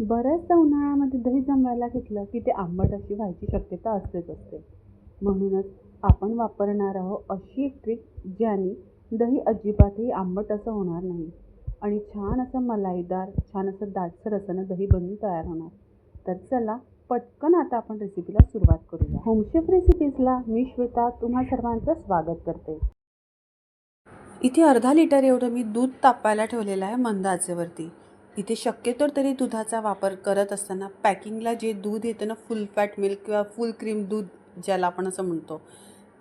बऱ्याचदा उन्हाळ्यामध्ये दही जमवायला घेतलं की ते आंबट अशी व्हायची शक्यता असतेच असते. म्हणूनच आपण वापरणार आहोत अशी एक ट्रिक ज्याने दही अजिबातही आंबट असं होणार नाही आणि छान असं मलाईदार छान असं दाटसर असं दही बनून तयार होणार. तर चला पटकन आता आपण रेसिपीला सुरुवात करूया. होमशेफ रेसिपीजला मी श्वेता तुम्हा सर्वांचं स्वागत करते. इथे अर्धा लिटर एवढं मी दूध तापायला ठेवलेलं आहे मंद आचेवरती. इथे शक्यतो तरी दुधाचा वापर करत असताना पॅकिंगला जे दूध येतं ना फुल फॅट मिल्क किंवा फुल क्रीम दूध ज्याला आपण असं म्हणतो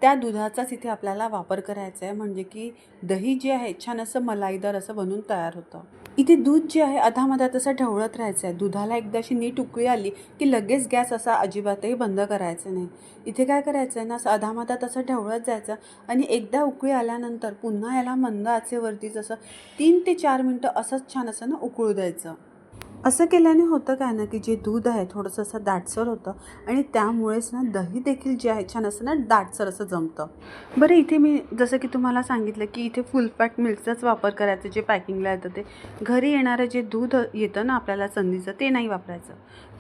त्या दुधाचाच इथे आपल्याला वापर करायचा आहे. म्हणजे की दही जे आहे छान असं मलाईदार असं बनून तयार होतं. इथे दूध जे आहे अधामधात असं ढवळत राहायचं आहे. दुधाला एकदा अशी नीट उकळी आली की लगेच गॅस असा अजिबातही बंद करायचा नाही. इथे काय करायचं आहे ना असं अधामधात असं ढवळत जायचं आणि एकदा उकळी आल्यानंतर पुन्हा याला मंद आचेवरतीच असं तीन ते चार मिनटं असंच छान असं ना उकळू द्यायचं. असं केल्याने होतं काय ना की जे दूध आहे थोडंसं असं दाटसर होतं आणि त्यामुळेच ना दही देखील जे आहे छान असं ना दाटसर असं जमतं. बरं इथे मी जसं की तुम्हाला सांगितलं की इथे फुल फॅट मिल्कचाच वापर करायचं जे पॅकिंगला येतं ते. घरी येणारं जे दूध येतं ना आपल्याला चंदीचं ते नाही वापरायचं.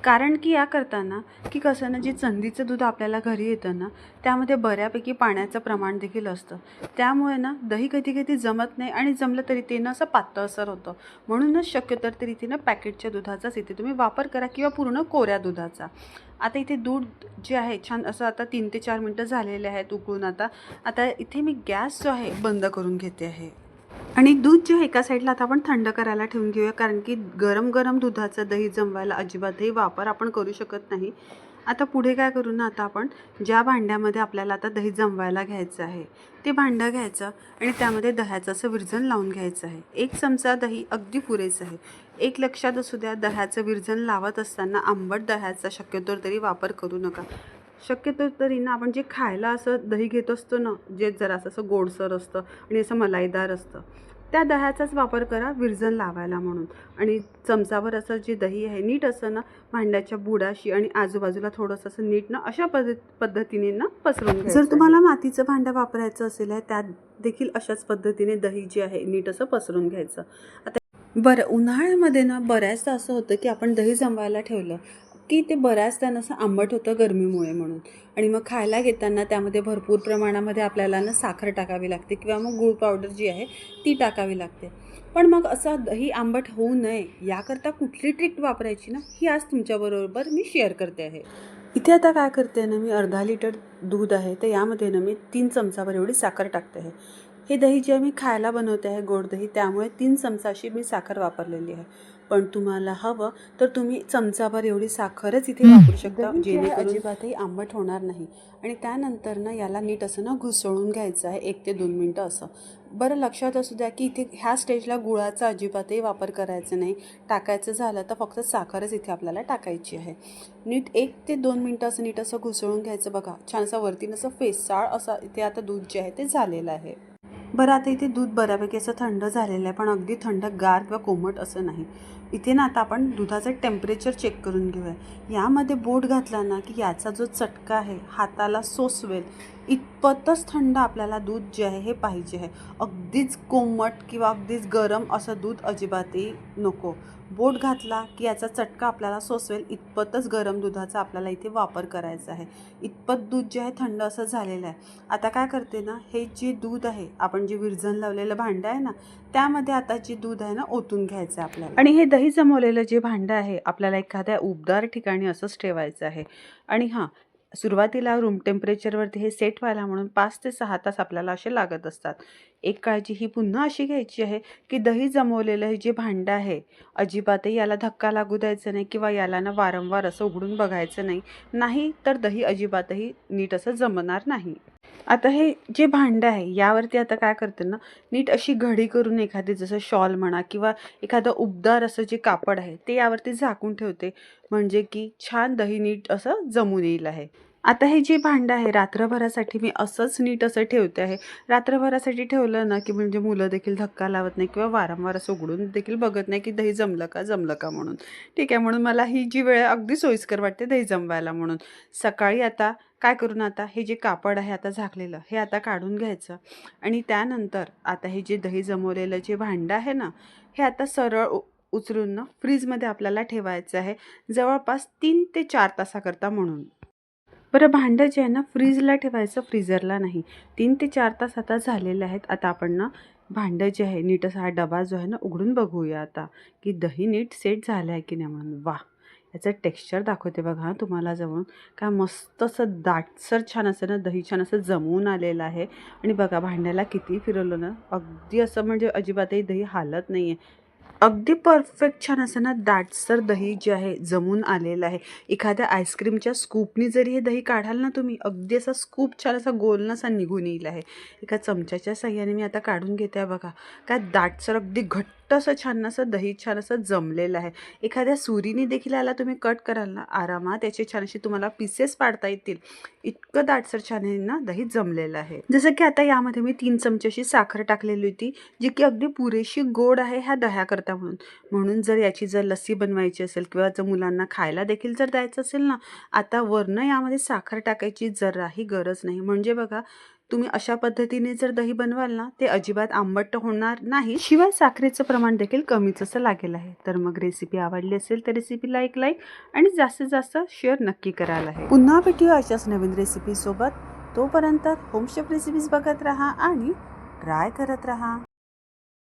कारण की या करताना की कसं ना जे चंदीचं दूध आपल्याला घरी येतं ना त्यामध्ये बऱ्यापैकी पाण्याचं प्रमाण देखील असतं. त्यामुळे ना दही कधी कधी जमत नाही आणि जमलं तरी ते ना असं पातळसर होतं. म्हणूनच शक्यतर तरी ते ना पॅकेटच्या दुधाचाच इथे तुम्ही वापर करा किंवा पूर्ण कोऱ्या दुधाचा. आता इथे दूध जे आहे छान असं आता तीन ते चार मिनटं झालेले आहेत उकळून आता. आता इथे मी गॅस जो आहे बंद करून घेते आहे. आणि दूध जे आहे एका साईडला आता आपण थंड करायला ठेवून घेऊया कारण की गरम गरम दुधाचं दही जमवायला अजिबातही वापर आपण करू शकत नाही. आता पुढे काय करू ना आता आपण ज्या भांड्यामध्ये आपल्याला आता दही जमवायला घ्यायचं आहे ते भांडं घ्यायचं आणि त्यामध्ये दह्याचं असं विरजण लावून घ्यायचं आहे. एक चमचा दही अगदी पुरेचं आहे. एक लक्षात असू द्या दह्याचं विरजण लावत असताना आंबट दह्याचा शक्यतो तरी वापर करू नका. शक्यतो तरी ना आपण जे खायला असं दही घेत असतो ना जे जरासं असं गोडसर असतं आणि असं मलाईदार असतं त्या दह्याचाच वापर करा विरजण लावायला म्हणून. आणि चमचाभर असं जे दही आहे नीट असं ना भांड्याच्या बुडाशी आणि आजूबाजूला थोडंसं असं नीट ना अशा पद्धत पद्धतीने ना पसरून जर तुम्हाला मातीचं भांडं वापरायचं असेल आहे त्यात देखील अशाच पद्धतीने दही जे आहे नीट असं पसरून घ्यायचं. आता बरं उन्हाळ्यामध्ये ना बऱ्याचदा असं होतं की आपण दही जमवायला ठेवलं. की ते बऱ्याचदा ना असं आंबट होतं गरमीमुळे म्हणून. आणि मग खायला घेताना त्यामध्ये भरपूर प्रमाणामध्ये आपल्याला ना साखर टाकावी लागते किंवा मग गूळ पावडर जी आहे ती टाकावी लागते. पण मग असं दही आंबट होऊ नये याकरता कुठली ट्रिक वापरायची ना ही आज तुमच्याबरोबर मी शेअर करते आहे. इथे आता काय करते ना मी अर्धा लिटर दूध आहे तर यामध्ये ना मी तीन चमचाभर एवढी साखर टाकते आहे. हे दही जे मी खायला बनवते आहे गोड दही त्यामुळे तीन चमचाशी मी साखर वापरलेली आहे. पण तुम्हाला हवं तर तुम्ही चमचाभर एवढी साखरच इथे वापरू शकता जेणेकरून अजिबातही आंबट होणार नाही. आणि त्यानंतर ना याला नीट असं ना घुसळून घ्यायचं आहे एक ते दोन मिनटं असं. बरं लक्षात असू द्या की इथे ह्या स्टेजला गुळाचा अजिबातही वापर करायचा नाही. टाकायचं झालं तर फक्त साखरच इथे आपल्याला टाकायची आहे. नीट एक ते दोन मिनटं असं नीट असं घुसळून घ्यायचं बघा. छान असं वरतीन असं फेसाळ असं इथे आता दूध जे आहे ते झालेलं आहे. बरं आता इथे दूध बऱ्यापैकी असं थंड झालेलं आहे पण अगदी थंड गार किंवा कोमट असं नाही. इथे ना आता आपण दुधाचं टेम्परेचर चेक करून घेऊया. यामध्ये बोट घातला ना की याचा जो चटका आहे हाताला सोसवेल इतपतच थंड आपल्याला दूध जे आहे हे पाहिजे आहे. अगदीच कोमट किंवा अगदीच गरम असं दूध अजिबातही नको. बोट घातला की याचा चटका आपल्याला सोसवेल इतपतच गरम दुधाचा आपल्याला इथे वापर करायचा आहे. इतपत दूध जे आहे थंड असं झालेलं आहे. आता काय करते ना हे जे दूध आहे आपण जे विरजन लावलेलं भांडं आहे ना त्यामध्ये आता जे दूध आहे ना ओतून घ्यायचं आहे आपल्याला. आणि हे दही जमवलेलं जे भांडं आहे आपल्याला एखाद्या उबदार ठिकाणी असंच ठेवायचं आहे. आणि हां सुरुवातीला रूम टेम्परेचरवरती हे सेट व्हायला म्हणून पाच ते सहा तास आपल्याला असे लागत असतात. एक काळजी ही पुन्हा अशी घ्यायची आहे की दही जमवलेलं हे जे भांडं आहे अजिबातही याला धक्का लागू द्यायचा नाही किंवा याला ना वारंवार असं उघडून बघायचं नाही. नाही तर दही अजिबातही नीट असं जमणार नाही. आता हे जे भांडं आहे यावरती आता काय करते ना नीट अशी घडी करून एखादी जसं शॉल म्हणा किंवा एखादं उबदार असं जे कापड आहे ते यावरती झाकून ठेवते. म्हणजे की छान दही नीट असं जमून येईल आहे. आता हे जे भांडं आहे रात्रभरासाठी मी असंच नीट असं ठेवते आहे. रात्रभरासाठी ठेवलं ना की म्हणजे मुलं देखील धक्का लावत नाही किंवा वारंवार असं उघडून देखील बघत नाही की दही जमलं का जमलं का म्हणून. ठीक आहे म्हणून मला ही जी वेळ अगदी सोयीस्कर वाटते दही जमवायला म्हणून. सकाळी आता काय करून आता हे जे कापड आहे आता झाकलेलं हे आता काढून घ्यायचं. आणि त्यानंतर आता हे जे दही जमवलेलं जे भांडं आहे ना हे आता सरळ उचलून ना फ्रीजमध्ये आपल्याला ठेवायचं आहे. जवळपास तीन ते चार तासाकरता म्हणून. बरं भांडं जे आहे ना फ्रीजला ठेवायचं फ्रीजरला नाही. तीन ते चार तास आता झालेले आहेत. आता आपण ना भांडं जे आहे नीट असा हा डबा जो आहे ना उघडून बघूया आता की दही नीट सेट झालं आहे की नाही म्हणून. वा याचं टेक्स्चर दाखवते बघा तुम्हाला जवळून. काय मस्त असं दाटसर छान असं ना दही छान असं जमवून आलेलं आहे. आणि बघा भांड्याला किती फिरवलं ना अगदी असं म्हणजे अजिबातही दही हालत नाही आहे अगदी परफेक्ट छान असं ना दाटसर दही जे आहे जमून आलेलं आहे. एखाद्या आईस्क्रीमच्या स्कूपनी जरी हे दही काढाल ना तुम्ही अगदी असा स्कूप छान असा गोल असा निघून येईल आहे. एका चमच्याच्या सहाय्याने मी आता काढून घेते आहे बघा. काय दाटसर अगदी घट्ट असं छान असं दही छान असं जमलेलं आहे. एखाद्या सुरीने देखील याला तुम्ही कट कराल ना आरामात याचे छान असे तुम्हाला पीसेस पाडता येतील. इतकं दाटसर छान आहे ना दही जमलेलं आहे. जसं की आता यामध्ये मी तीन चमच्याशी साखर टाकलेली होती जी की अगदी पुरेशी गोड आहे ह्या दह्याकरता. म्हणून म्हणून जर याची जर लस्सी बनवायची असेल किंवा जर मुलांना खायला देखील जर द्यायचं असेल ना आता वरनं यामध्ये साखर टाकायची जराही गरज नाही. म्हणजे बघा तुम्ही अशा पद्धतीने जर दही बनवाल ना ते अजिबात आंबट होणार नाही. शिवाय साखरेचं प्रमाण देखील कमीच असं लागेल आहे. तर मग रेसिपी आवडली असेल तर रेसिपीला एक लाईक आणि जास्तीत जास्त शेअर नक्की करायला आहे. पुन्हा भेटूया अशाच नवीन रेसिपीसोबत तोपर्यंत होमशेफ रेसिपीज बघत राहा आणि ट्राय करत राहा.